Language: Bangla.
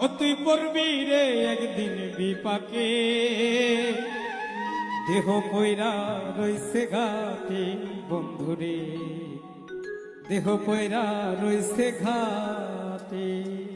ও তুই পড়বি রে একদিন বিপাকে। দেহ কইরা রইছে ঘাটে বন্ধুরে। দেহ কইরা রইছে ঘাটে।